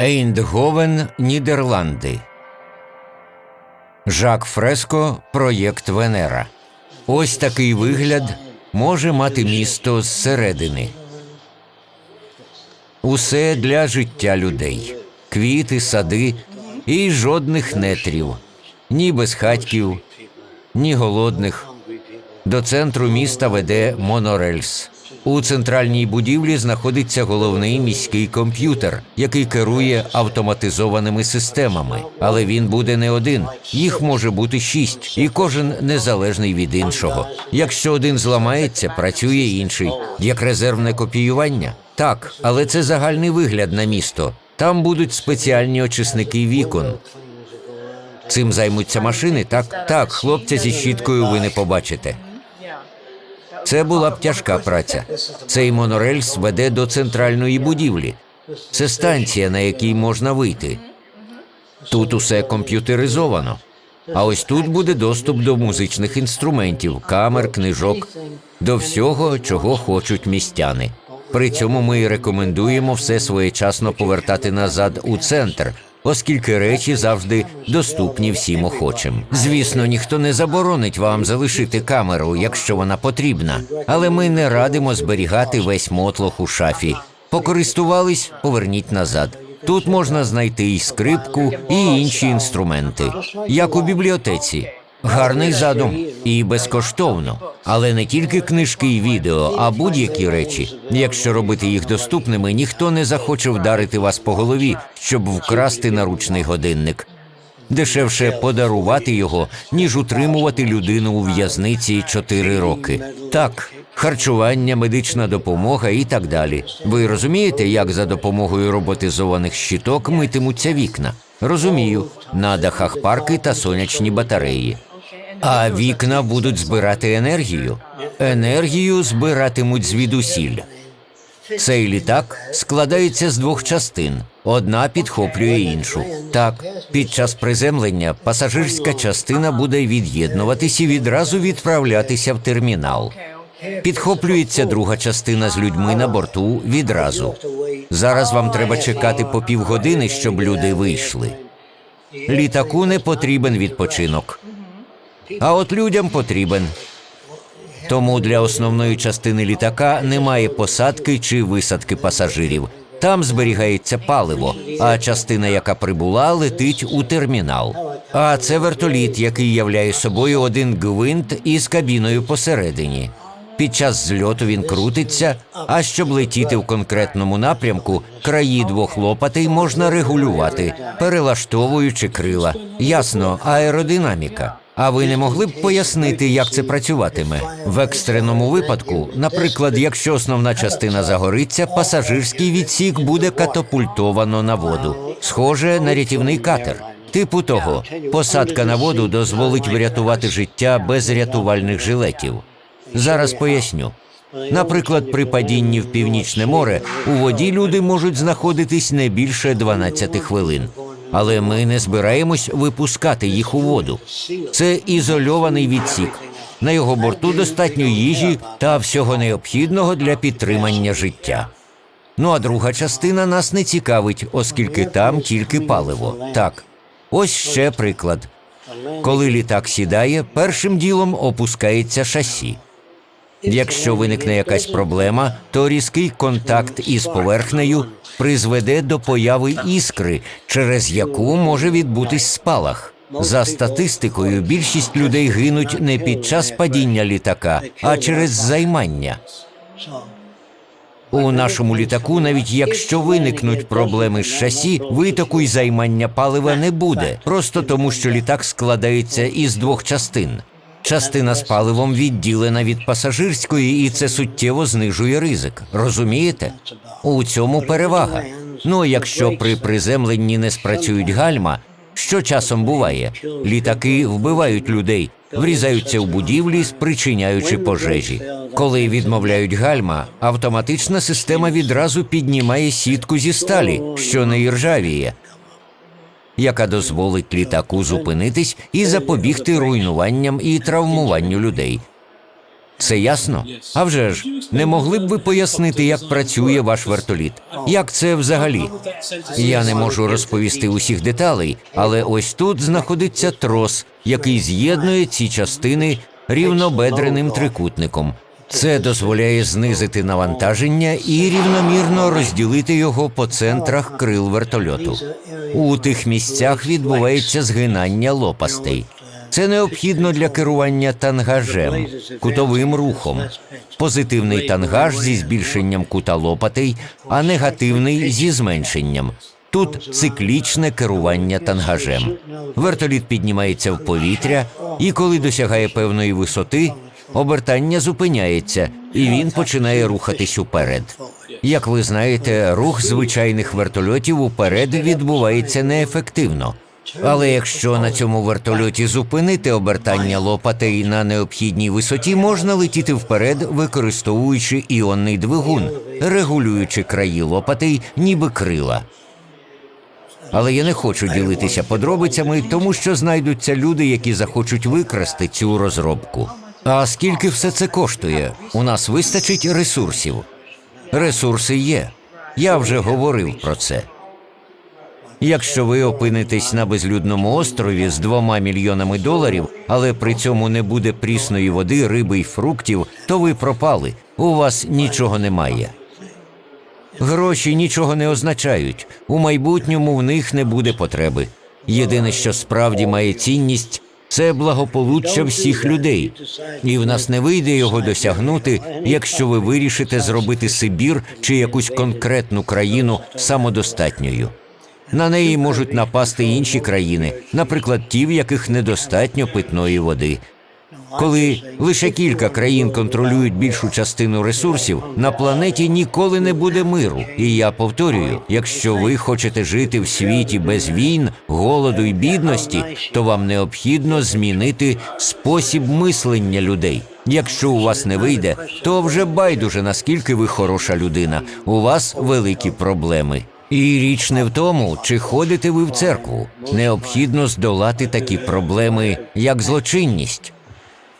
Ейндговен, Нідерланди. Жак Фреско, проєкт Венера. Ось такий вигляд може мати місто зсередини. Усе для життя людей: квіти, сади і жодних нетрів, ні безхатьків, ні голодних. До центру міста веде монорельс. У центральній будівлі знаходиться головний міський комп'ютер, який керує автоматизованими системами. Але він буде не один. Їх може бути шість, і кожен незалежний від іншого. Якщо один зламається, працює інший. Як резервне копіювання? Так, але це загальний вигляд на місто. Там будуть спеціальні очисники вікон. Цим займуться машини, так? Так, хлопця зі щіткою ви не побачите. Це була б тяжка праця. Цей монорельс веде до центральної будівлі. Це станція, на якій можна вийти. Тут усе комп'ютеризовано. А ось тут буде доступ до музичних інструментів, камер, книжок, до всього, чого хочуть містяни. При цьому ми рекомендуємо все своєчасно повертати назад у центр, оскільки речі завжди доступні всім охочим. Звісно, ніхто не заборонить вам залишити камеру, якщо вона потрібна, але ми не радимо зберігати весь мотлох у шафі. Покористувались, поверніть назад. Тут можна знайти і скрипку, і інші інструменти, як у бібліотеці. Гарний задум і безкоштовно, але не тільки книжки і відео, а будь-які речі. Якщо робити їх доступними, ніхто не захоче вдарити вас по голові, щоб вкрасти наручний годинник. Дешевше подарувати його, ніж утримувати людину у в'язниці 4 роки. Так, харчування, медична допомога і так далі. Ви розумієте, як за допомогою роботизованих щиток митимуться вікна? Розумію, на дахах парки та сонячні батареї. А вікна будуть збирати енергію. Енергію збиратимуть звідусіль. Цей літак складається з двох частин. Одна підхоплює іншу. Так, під час приземлення пасажирська частина буде від'єднуватись і відразу відправлятися в термінал. Підхоплюється друга частина з людьми на борту відразу. Зараз вам треба чекати по півгодини, щоб люди вийшли. Літаку не потрібен відпочинок. А от людям потрібен. Тому для основної частини літака немає посадки чи висадки пасажирів. Там зберігається паливо, а частина, яка прибула, летить у термінал. А це вертоліт, який являє собою один гвинт із кабіною посередині. Під час зльоту він крутиться, а щоб летіти в конкретному напрямку, краї двох лопатей можна регулювати, перелаштовуючи крила. Ясно, аеродинаміка. А ви не могли б пояснити, як це працюватиме в екстреному випадку? Наприклад, якщо основна частина загориться, пасажирський відсік буде катапультовано на воду, схоже на рятівний катер. Типу того, посадка на воду дозволить врятувати життя без рятувальних жилетів. Зараз поясню. Наприклад, при падінні в північне море у воді люди можуть знаходитись не більше 12 хвилин. Але ми не збираємось випускати їх у воду. Це ізольований відсік. На його борту достатньо їжі та всього необхідного для підтримання життя. Ну а друга частина нас не цікавить, оскільки там тільки паливо. Так, ось ще приклад. Коли літак сідає, першим ділом опускається шасі. Якщо виникне якась проблема, то різкий контакт із поверхнею призведе до появи іскри, через яку може відбутись спалах. За статистикою, більшість людей гинуть не під час падіння літака, а через займання. У нашому літаку, навіть якщо виникнуть проблеми з шасі, витоку й займання палива не буде, просто тому що літак складається із двох частин. Частина з паливом відділена від пасажирської, і це суттєво знижує ризик. Розумієте? У цьому перевага. Ну якщо при приземленні не спрацюють гальма, що часом буває, літаки вбивають людей, врізаються в будівлі, спричиняючи пожежі. Коли відмовляють гальма, автоматична система відразу піднімає сітку зі сталі, що не іржавіє, яка дозволить літаку зупинитись і запобігти руйнуванням і травмуванню людей. Це ясно? А вже ж, не могли б ви пояснити, як працює ваш вертоліт? Як це взагалі? Я не можу розповісти усіх деталей, але ось тут знаходиться трос, який з'єднує ці частини рівнобедреним трикутником. Це дозволяє знизити навантаження і рівномірно розділити його по центрах крил вертольоту. У тих місцях відбувається згинання лопастей. Це необхідно для керування тангажем, кутовим рухом. Позитивний тангаж зі збільшенням кута лопатей, а негативний зі зменшенням. Тут циклічне керування тангажем. Вертоліт піднімається в повітря, і коли досягає певної висоти, обертання зупиняється, і він починає рухатись уперед. Як ви знаєте, рух звичайних вертольотів уперед відбувається неефективно. Але якщо на цьому вертольоті зупинити обертання лопатей на необхідній висоті, можна летіти вперед, використовуючи іонний двигун, регулюючи краї лопатей, ніби крила. Але я не хочу ділитися подробицями, тому що знайдуться люди, які захочуть викрасти цю розробку. А скільки все це коштує? У нас вистачить ресурсів. Ресурси є. Я вже говорив про це. Якщо ви опинитесь на безлюдному острові з двома мільйонами доларів, але при цьому не буде прісної води, риби й фруктів, то ви пропали. У вас нічого немає. Гроші нічого не означають. У майбутньому в них не буде потреби. Єдине, що справді має цінність, це благополуччя всіх людей, і в нас не вийде його досягнути, якщо ви вирішите зробити Сибір чи якусь конкретну країну самодостатньою. На неї можуть напасти інші країни, наприклад, ті, в яких недостатньо питної води. Коли лише кілька країн контролюють більшу частину ресурсів, на планеті ніколи не буде миру. І я повторюю: якщо ви хочете жити в світі без війн, голоду і бідності, то вам необхідно змінити спосіб мислення людей. Якщо у вас не вийде, то вже байдуже наскільки ви хороша людина. У вас великі проблеми. І річ не в тому, чи ходите ви в церкву. Необхідно здолати такі проблеми, як злочинність.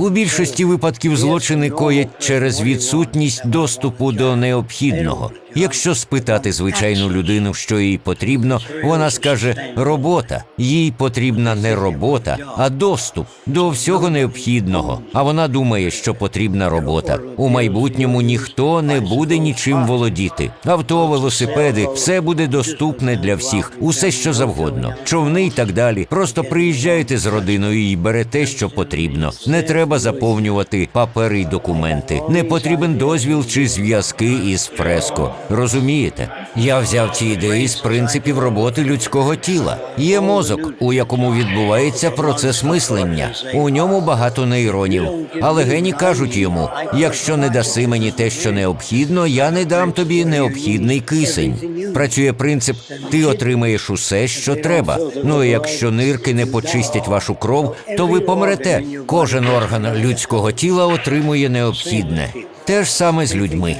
У більшості випадків злочини коять через відсутність доступу до необхідного. Якщо спитати звичайну людину, що їй потрібно, вона скаже робота. Їй потрібна не робота, а доступ до всього необхідного. А вона думає, що потрібна робота. У майбутньому ніхто не буде нічим володіти. Авто, велосипеди, все буде доступне для всіх, усе що завгодно, човни і так далі. Просто приїжджаєте з родиною і берете, що потрібно. Не треба заповнювати папери й документи. Не потрібен дозвіл чи зв'язки із фреско. Розумієте? Я взяв ці ідеї з принципів роботи людського тіла. Є мозок, у якому відбувається процес мислення. У ньому багато нейронів. Але гені кажуть йому: якщо не даси мені те, що необхідно, я не дам тобі необхідний кисень. Працює принцип: ти отримаєш усе, що треба. Ну і якщо нирки не почистять вашу кров, то ви помрете. Кожен орган людського тіла отримує необхідне. Те ж саме з людьми.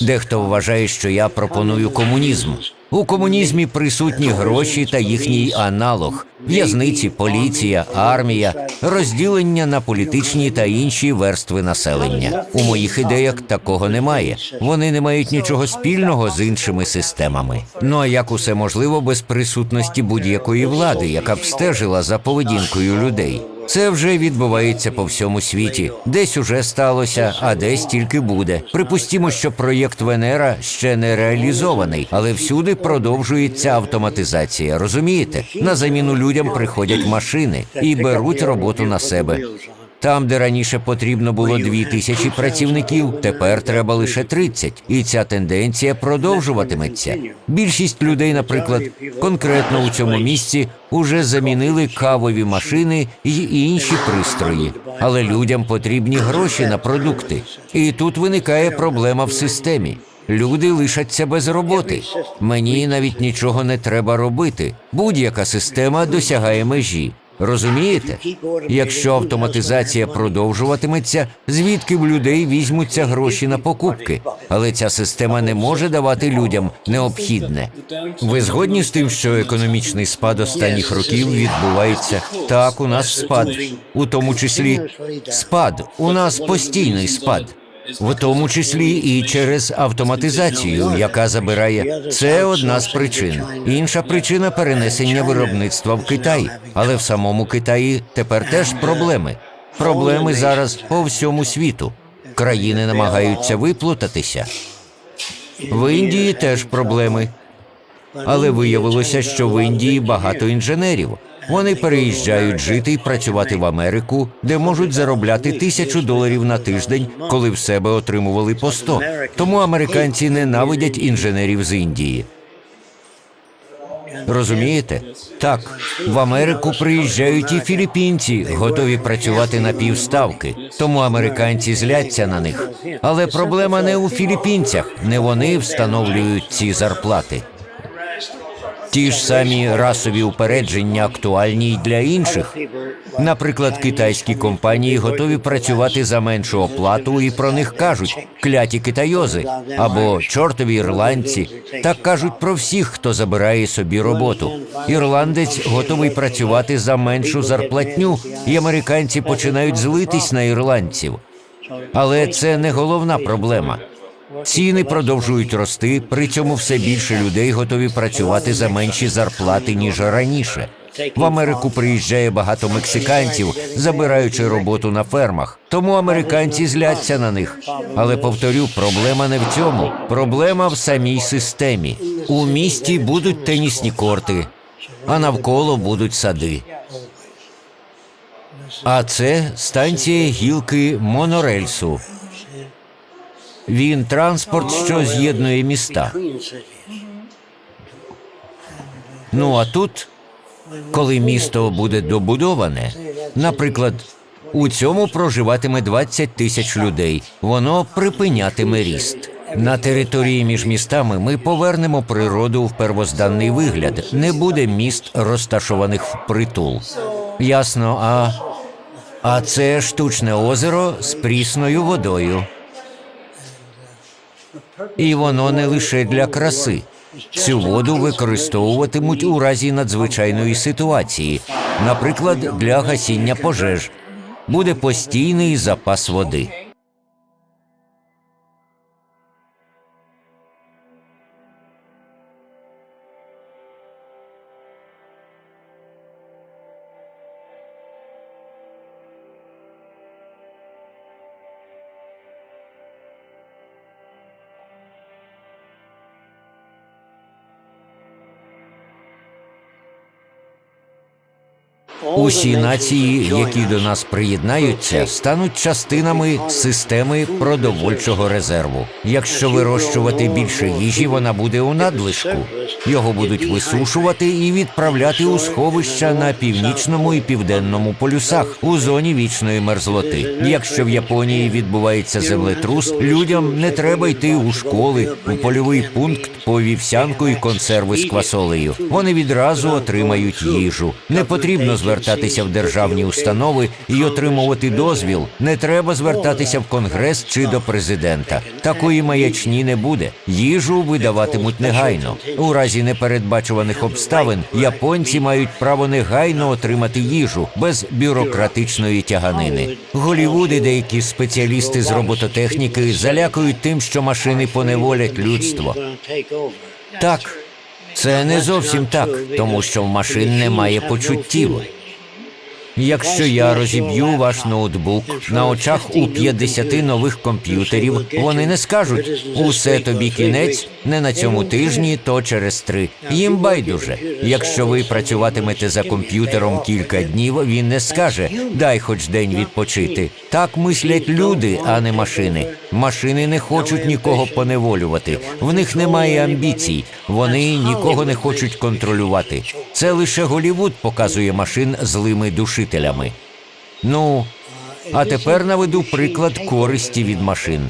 Дехто вважає, що я пропоную комунізм. У комунізмі присутні гроші та їхній аналог: в'язниці, поліція, армія, розділення на політичні та інші верстви населення. У моїх ідеях такого немає. Вони не мають нічого спільного з іншими системами. Ну а як усе можливо без присутності будь-якої влади, яка б стежила за поведінкою людей? Це вже відбувається по всьому світі. Десь уже сталося, а десь тільки буде. Припустімо, що проєкт Венера ще не реалізований, але всюди продовжується автоматизація. Розумієте? На заміну людям приходять машини і беруть роботу на себе. Там, де раніше потрібно було дві тисячі працівників, тепер треба лише 30. І ця тенденція продовжуватиметься. Більшість людей, наприклад, конкретно у цьому місці уже замінили кавові машини й інші пристрої, але людям потрібні гроші на продукти. І тут виникає проблема в системі. Люди лишаться без роботи. Мені навіть нічого не треба робити. Будь-яка система досягає межі. Розумієте? Якщо автоматизація продовжуватиметься, звідки в людей візьмуться гроші на покупки? Але ця система не може давати людям необхідне. Ви згодні з тим, що економічний спад останніх років відбувається? Так, у нас спад, у тому числі спад. У нас постійний спад. В тому числі і через автоматизацію, яка забирає це одна з причин. Інша причина перенесення виробництва в Китай. Але в самому Китаї тепер теж проблеми. Проблеми зараз по всьому світу. Країни намагаються виплутатися. В Індії теж проблеми. Але виявилося, що в Індії багато інженерів. Вони переїжджають жити і працювати в Америку, де можуть заробляти тисячу доларів на тиждень, коли в себе отримували по 100. Тому американці ненавидять інженерів з Індії. Розумієте? Так, в Америку приїжджають і філіппінці, готові працювати на півставки. Тому американці зляться на них. Але проблема не у філіппінцях, не вони встановлюють ці зарплати. Ті ж самі расові упередження актуальні й для інших. Наприклад, китайські компанії готові працювати за меншу оплату, і про них кажуть кляті китайози або чортові ірландці. Так кажуть про всіх, хто забирає собі роботу. Ірландець готовий працювати за меншу зарплатню, і американці починають злитись на ірландців. Але це не головна проблема. Ціни продовжують рости, при цьому все більше людей готові працювати за менші зарплати ніж раніше. В Америку приїжджає багато мексиканців, забираючи роботу на фермах. Тому американці зляться на них. Але повторю, проблема не в цьому. Проблема в самій системі. У місті будуть тенісні корти, а навколо будуть сади. А це станція гілки монорельсу. Він транспорт, що з'єднує міста. Ну а тут, коли місто буде добудоване, наприклад, у цьому проживатиме 20 тисяч людей, воно припинятиме ріст. На території між містами ми повернемо природу в первозданний вигляд. Не буде міст розташованих впритул. Ясно, а, а це штучне озеро з прісною водою. І воно не лише для краси. Цю воду використовуватимуть у разі надзвичайної ситуації, наприклад, для гасіння пожеж. Буде постійний запас води. Усі нації, які до нас приєднаються, стануть частинами системи продовольчого резерву. Якщо вирощувати більше їжі, вона буде у надлишку. Його будуть висушувати і відправляти у сховища на північному і південному полюсах у зоні вічної мерзлоти. Якщо в Японії відбувається землетрус, людям не треба йти у школи, у польовий пункт по вівсянку і консерви з квасолею. Вони відразу отримають їжу. Не потрібно звертатися в державні установи і отримувати дозвіл. Не треба звертатися в конгрес чи до президента. Такої маячні не буде. Їжу видаватимуть негайно. У разі непередбачуваних обставин японці мають право негайно отримати їжу без бюрократичної тяганини. Голівуд і деякі спеціалісти з робототехніки залякують тим, що машини поневолять людство. Так, це не зовсім так, тому що в машин немає почуттів. Якщо я розіб'ю ваш ноутбук на очах у 50 нових комп'ютерів, вони не скажуть усе тобі кінець, не на цьому тижні, то через три. Їм байдуже. Якщо ви працюватимете за комп'ютером кілька днів, він не скаже дай хоч день відпочити. Так мислять люди, а не машини. Машини не хочуть нікого поневолювати. В них немає амбіцій. Вони нікого не хочуть контролювати. Це лише Голівуд показує машин злими душителями. Ну, а тепер наведу приклад користі від машин.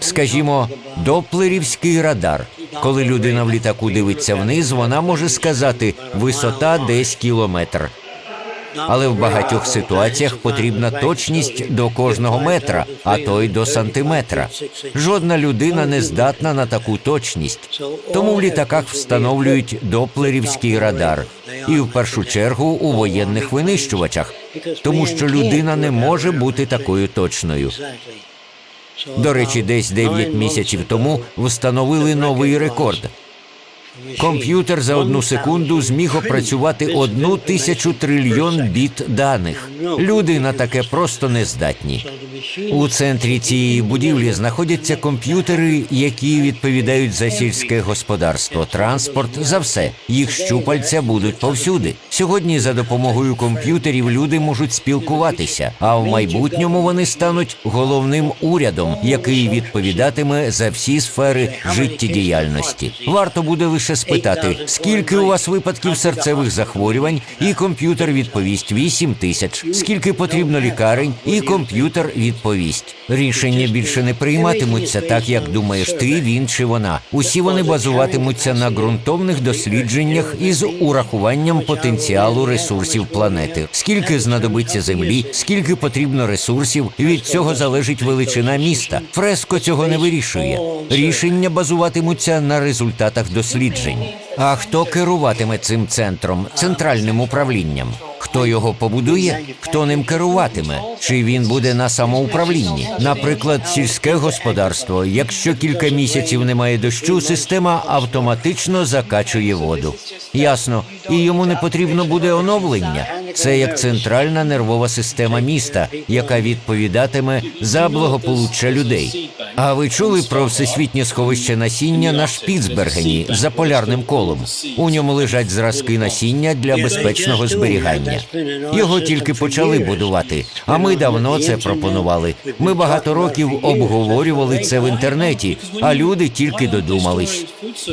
Скажімо, доплерівський радар. Коли людина в літаку дивиться вниз, вона може сказати висота десь кілометр. Але в багатьох ситуаціях потрібна точність до кожного метра, а то й до сантиметра. Жодна людина не здатна на таку точність. Тому в літаках встановлюють доплерівський радар, і в першу чергу у воєнних винищувачах, тому що людина не може бути такою точною. До речі, десь 9 місяців тому встановили новий рекорд. Комп'ютер за одну секунду зміг опрацювати одну тисячу трильйон біт даних. Люди на таке просто не здатні. У центрі цієї будівлі знаходяться комп'ютери, які відповідають за сільське господарство, транспорт, за все. Їх щупальця будуть повсюди. Сьогодні за допомогою комп'ютерів люди можуть спілкуватися, а в майбутньому вони стануть головним урядом, який відповідатиме за всі сфери життєдіяльності. Варто буде лише спитати, скільки у вас випадків серцевих захворювань, і комп'ютер відповість 8 тисяч. Скільки потрібно лікарень, і комп'ютер відповість. Рішення більше не прийматимуться так, як думаєш ти, він чи вона. Усі вони базуватимуться на ґрунтовних дослідженнях із урахуванням потенціалу ресурсів планети. Скільки знадобиться землі, скільки потрібно ресурсів, від цього залежить величина міста. Фреско цього не вирішує. Рішення базуватимуться на результатах досліджень. А хто керуватиме цим центром, центральним управлінням? Хто його побудує, хто ним керуватиме? Чи він буде на самоуправлінні? Наприклад, сільське господарство. Якщо кілька місяців немає дощу, система автоматично закачує воду. Ясно, і йому не потрібно буде оновлення. Це як центральна нервова система міста, яка відповідатиме за благополуччя людей. А ви чули про всесвітнє сховище насіння на Шпіцбергені за полярним колом? У ньому лежать зразки насіння для безпечного зберігання. Його тільки почали будувати, а ми давно це пропонували. Ми багато років обговорювали це в інтернеті, а люди тільки додумались.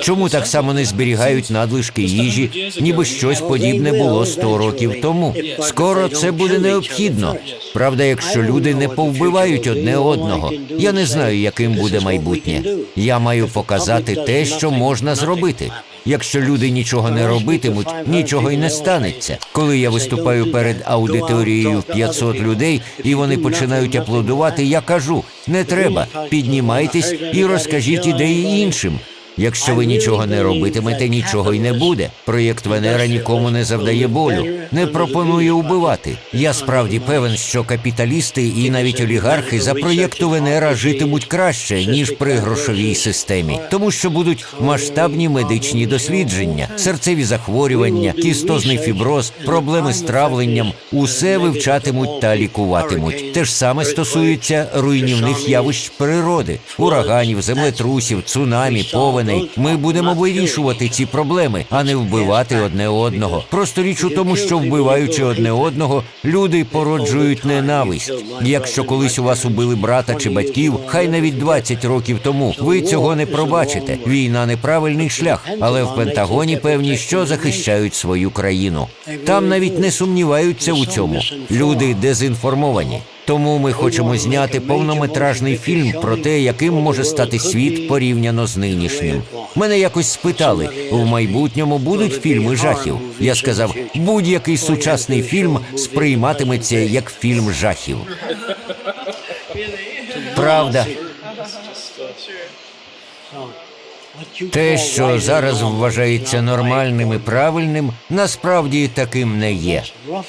Чому так само не зберігають надлишки їжі, ніби щось подібне було 100 років тому? Скоро це буде необхідно. Правда, якщо люди не повбивають одне одного, я не знаю, яким буде майбутнє. Я маю показати те, що можна зробити. Якщо люди нічого не робитимуть, нічого й не станеться. Коли я виступаю перед аудиторією в 500 людей, і вони починають аплодувати, я кажу: не треба, піднімайтесь і розкажіть ідеї іншим. Якщо ви нічого не робитимете, нічого й не буде. Проєкт Венера нікому не завдає болю, не пропонує убивати. Я справді певен, що капіталісти і навіть олігархи за проєкту Венера житимуть краще ніж при грошовій системі, тому що будуть масштабні медичні дослідження, серцеві захворювання, кістозний фіброз, проблеми з травленням усе вивчатимуть та лікуватимуть. Те ж саме стосується руйнівних явищ природи, ураганів, землетрусів, цунамі, повеней. Ми будемо вирішувати ці проблеми, а не вбивати одне одного. Просто річ у тому, що вбиваючи одне одного, люди породжують ненависть. Якщо колись у вас убили брата чи батьків, хай навіть 20 років тому, ви цього не пробачите. Війна неправильний шлях, але в Пентагоні певні, що захищають свою країну. Там навіть не сумніваються у цьому. Люди дезінформовані. Тому ми хочемо зняти повнометражний фільм про те, яким може стати світ порівняно з нинішнім. Мене якось спитали: в майбутньому будуть фільми жахів. Я сказав, будь-який сучасний фільм сприйматиметься як фільм жахів. Правда, те, що зараз вважається нормальним і правильним, насправді таким не є.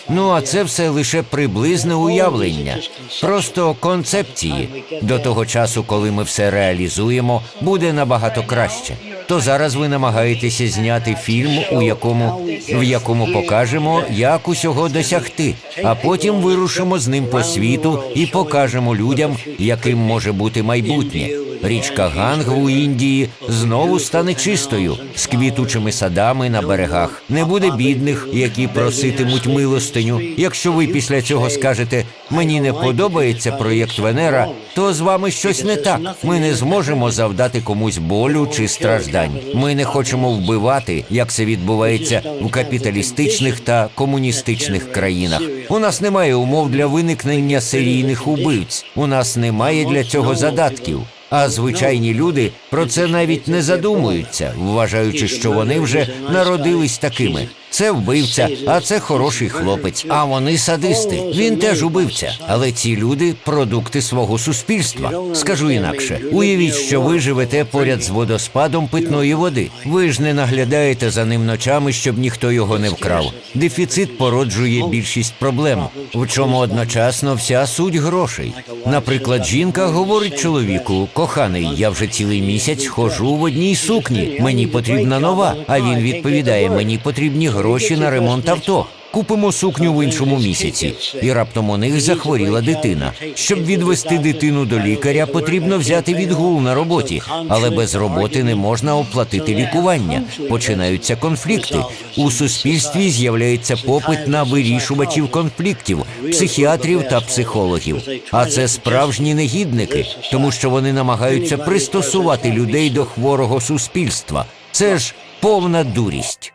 Ну а це все лише приблизне уявлення, просто концепції. До того часу, коли ми все реалізуємо, буде набагато краще. То зараз ви намагаєтеся зняти фільм, у якому в якому покажемо, як усього досягти, а потім вирушимо з ним по світу і покажемо людям, яким може бути майбутнє. Річка Ганг у Індії знову стане чистою з квітучими садами на берегах. Не буде бідних, які проситимуть милостиню. Якщо ви після цього скажете мені не подобається проєкт Венера, то з вами щось не так. Ми не зможемо завдати комусь болю чи страждань. Ми не хочемо вбивати, як це відбувається в капіталістичних та комуністичних країнах. У нас немає умов для виникнення серійних убивць. У нас немає для цього задатків. А звичайні люди про це навіть не задумуються, вважаючи, що вони вже народились такими. Це вбивця, а це хороший хлопець. А вони садисти. Він теж убивця. Але ці люди продукти свого суспільства. Скажу інакше, уявіть, що ви живете поряд з водоспадом питної води. Ви ж не наглядаєте за ним ночами, щоб ніхто його не вкрав. Дефіцит породжує більшість проблем, в чому одночасно вся суть грошей. Наприклад, жінка говорить чоловіку: коханий, я вже цілий місяць ходжу в одній сукні. Мені потрібна нова. А він відповідає: мені потрібні гроші на ремонт авто. Купимо сукню в іншому місяці, і раптом у них захворіла дитина. Щоб відвести дитину до лікаря, потрібно взяти відгул на роботі, але без роботи не можна оплатити лікування. Починаються конфлікти. У суспільстві з'являється попит на вирішувачів конфліктів, психіатрів та психологів. А це справжні негідники, тому що вони намагаються пристосувати людей до хворого суспільства. Це ж повна дурість.